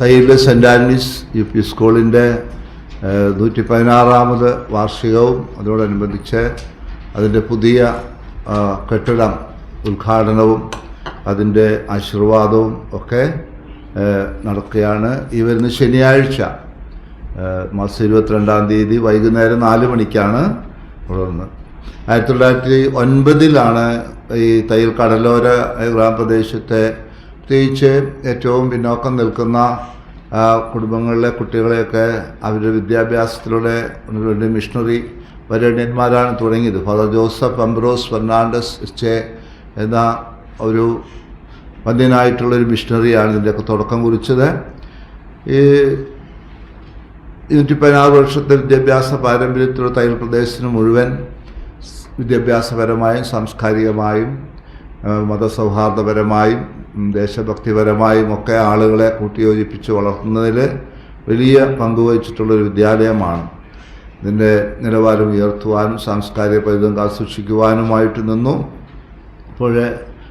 തയ്യിലെ saint Andrews U P സ്കൂളിന്റെ നൂറ്റി പതിനാറാമത് വാർഷികവും അതോടനുബന്ധിച്ച് അതിന്റെ പുതിയ കെട്ടിടം ഉദ്ഘാടനവും അതിന്റെ ആശീർവാദവും ഒക്കെ നടക്കുകയാണ്. ഈ വരുന്ന ശനിയാഴ്ച മാസം ഇരുപത്തിരണ്ടാം തീയതി വൈകുന്നേരം നാല് മണിക്കാണ് തുടർന്ന് ആയിരത്തി തൊള്ളായിരത്തി ഒൻപതിലാണ് ഈ തയ്യൽ കടലോര ഗ്രാമപ്രദേശത്തെ പ്രത്യേകിച്ച് ഏറ്റവും പിന്നോക്കം നിൽക്കുന്ന കുടുംബങ്ങളിലെ കുട്ടികളെയൊക്കെ അവരുടെ വിദ്യാഭ്യാസത്തിലൂടെ ഒന്ന് മിഷണറി വരണ്യന്മാരാണ് തുടങ്ങിയത്. ഫാദർ ജോസഫ് അംബ്രോസ് ഫെർണാണ്ടസ് ചെ എന്ന ഒരു വന്യനായിട്ടുള്ളൊരു മിഷണറിയാണ് ഇതിന്റെയൊക്കെ തുടക്കം കുറിച്ചത്. ഈ ഇരുന്നൂറ്റി പതിനാറ് വർഷത്തെ വിദ്യാഭ്യാസ പാരമ്പര്യത്തിലുള്ള തയ്യൽ പ്രദേശത്തിന് മുഴുവൻ വിദ്യാഭ്യാസപരമായും സാംസ്കാരികമായും മതസൗഹാർദ്ദപരമായും ദേശഭക്തിപരമായും ഒക്കെ ആളുകളെ കൂട്ടിയോജിപ്പിച്ച് വളർത്തുന്നതിൽ വലിയ പങ്കുവഹിച്ചിട്ടുള്ളൊരു വിദ്യാലയമാണ്. ഇതിന്റെ നിലവാരം ഉയർത്തുവാനും സാംസ്കാരിക പൈതൃകം കാസൂക്ഷിക്കുവാനുമായിട്ട് നിന്നു. അപ്പോൾ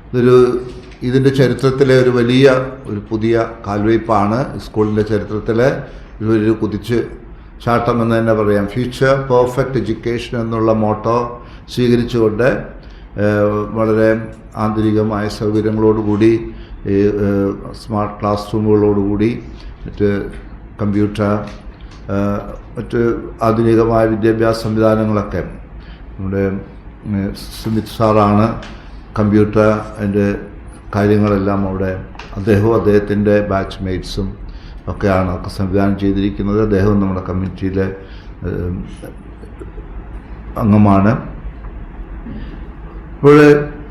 ഇതൊരു ഇതിന്റെ ചരിത്രത്തിലെ ഒരു വലിയ ഒരു പുതിയ കാൽവയ്പ്പാണ്. സ്കൂളിന്റെ ചരിത്രത്തിലെ ഇതൊരു കുതിച്ച് ചാട്ടം എന്ന് തന്നെ പറയാം. ഫ്യൂച്ചർ പെർഫെക്റ്റ് എഡ്യൂക്കേഷൻ എന്നുള്ള മോട്ടോ സ്വീകരിച്ചുകൊണ്ട് വളരെ ആന്തരികമായ സൗകര്യങ്ങളോടുകൂടി ഈ സ്മാർട്ട് ക്ലാസ് റൂമുകളോടുകൂടി മറ്റ് കമ്പ്യൂട്ടർ മറ്റ് ആധുനികമായ വിദ്യാഭ്യാസ സംവിധാനങ്ങളൊക്കെ നമ്മുടെ സുമിത് സാറാണ് കമ്പ്യൂട്ടർ അതിന്റെ കാര്യങ്ങളെല്ലാം അവിടെ അദ്ദേഹവും അദ്ദേഹത്തിന്റെ ബാച്ച് മേറ്റ്സും ഒക്കെയാണ് ഒക്കെ സംവിധാനം ചെയ്തിരിക്കുന്നത്. അദ്ദേഹം നമ്മുടെ കമ്മിറ്റിയിലെ അംഗമാണ്. ഇപ്പോൾ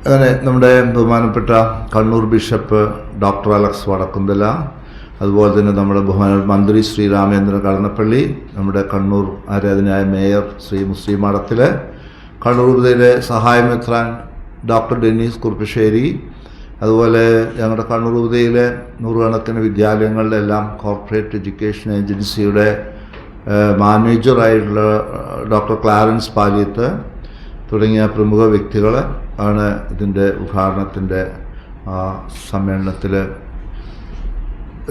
അങ്ങനെ നമ്മുടെ ബഹുമാനപ്പെട്ട Kannur bishop doctor Alex Vadakkumthala അതുപോലെ തന്നെ നമ്മുടെ ബഹുമാന മന്ത്രി ശ്രീ രാമേന്ദ്ര കടന്നപ്പള്ളി നമ്മുടെ കണ്ണൂർ ആരാധനായ മേയർ ശ്രീ മുസ്ലിം മഠത്തിൽ കണ്ണൂർ ഉപതയിലെ സഹായമെത്രാൻ ഡോക്ടർ ഡെന്നീസ് കുറുപ്പശ്ശേരി അതുപോലെ ഞങ്ങളുടെ കണ്ണൂർ ഉപതയിലെ നൂറുകണക്കിന് വിദ്യാലയങ്ങളിലെല്ലാം കോർപ്പറേറ്റ് എഡ്യൂക്കേഷൻ ഏജൻസിയുടെ മാനേജറായിട്ടുള്ള ഡോക്ടർ ക്ലാരൻസ് പാലിയത്ത് തുടങ്ങിയ പ്രമുഖ വ്യക്തികൾ ആണ് ഇതിന്റെ ഉദ്ഘാടനത്തിന്റെ സമ്മേളനത്തിൽ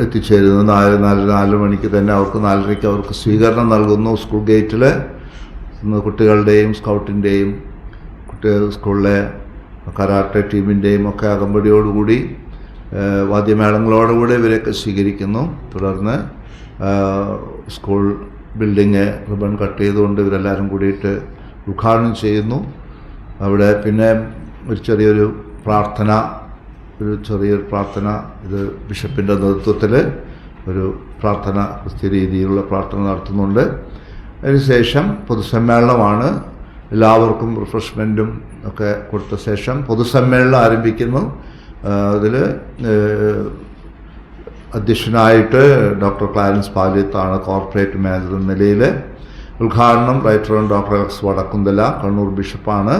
എത്തിച്ചേരുന്നത്. നാല് നാല് നാല് മണിക്ക് തന്നെ അവർക്ക് നാലരയ്ക്ക് അവർക്ക് സ്വീകരണം നൽകുന്നു സ്കൂൾ ഗേറ്റിൽ. കുട്ടികളുടെയും സ്കൗട്ടിന്റെയും കുട്ടികൾ സ്കൂളിലെ കരാട്ടെ ടീമിന്റെയും ഒക്കെ അകമ്പടിയോടുകൂടി വാദ്യമേളങ്ങളോടുകൂടി ഇവരെയൊക്കെ സ്വീകരിക്കുന്നു. തുടർന്ന് സ്കൂൾ ബിൽഡിങ് റിബൺ കട്ട് ചെയ്തുകൊണ്ട് ഇവരെല്ലാവരും കൂടിയിട്ട് ഉദ്ഘാടനം ചെയ്യുന്നു. അവിടെ പിന്നെ ഒരു ചെറിയൊരു പ്രാർത്ഥന ഒരു ചെറിയൊരു പ്രാർത്ഥന. ഇത് ബിഷപ്പിന്റെ നേതൃത്വത്തിൽ ഒരു പ്രാർത്ഥന ക്രിസ്ത്യ രീതിയിലുള്ള പ്രാർത്ഥന നടത്തുന്നുണ്ട്. അതിനുശേഷം പൊതുസമ്മേളനമാണ്. എല്ലാവർക്കും റിഫ്രഷ്മെന്റും ഒക്കെ കൊടുത്ത ശേഷം പൊതുസമ്മേളനം ആരംഭിക്കുന്നു. അതിൽ അധ്യക്ഷനായിട്ട് ഡോക്ടർ ക്ലാരൻസ് പാലിയത്താണ് കോർപ്പറേറ്റ് മാനേജർ എന്ന നിലയിൽ ഉദ്ഘാടനം റൈറ്റർ ഡോക്ടർ എക്സ് വടക്കുന്തല കണ്ണൂർ ബിഷപ്പാണ്.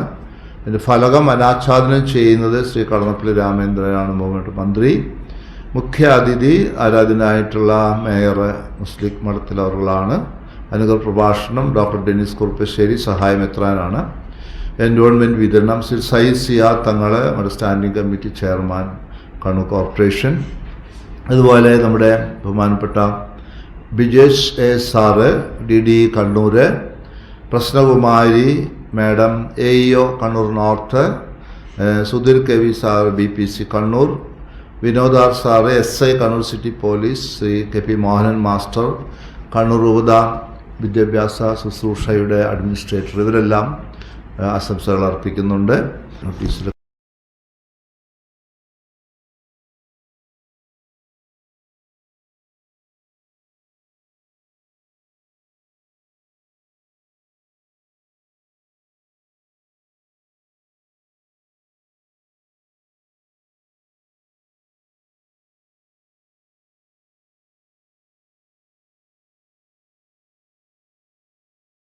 ഇതിന്റെ ഫലകം അനാച്ഛാദനം ചെയ്യുന്നത് ശ്രീ കടന്നപ്പള്ളി രാമേന്ദ്രനാണ് ബഹുമാനപ്പെട്ട മന്ത്രി. മുഖ്യ അതിഥി ആരാധനായിട്ടുള്ള മേയർ മുസ്ലിം മഠത്തിലവറുകളാണ് അനുഗ്രഹ പ്രഭാഷണം ഡോക്ടർ ഡെനിസ് കുറുപ്പശ്ശേരി സഹായമെത്രാനാണ്. എൻവോൺമെന്റ് വിതരണം ശ്രീ സയ്യിദ് സിയാ തങ്ങൾ നമ്മുടെ standing committee chairman Kannur corporation. അതുപോലെ നമ്മുടെ ബഹുമാനപ്പെട്ട Bijesh A sir D D Kannur Prasannakumari madam A E O Kannur north Sudheer K V sir B P C Kannur വിനോദാർ sir S I Kannur city police Shri K P Mohanan master Kannur ഉപത വിദ്യാഭ്യാസ ശുശ്രൂഷയുടെ administrator. ഇവരെല്ലാം ആശംസകൾ അർപ്പിക്കുന്നുണ്ട്. നോട്ടീസിൽ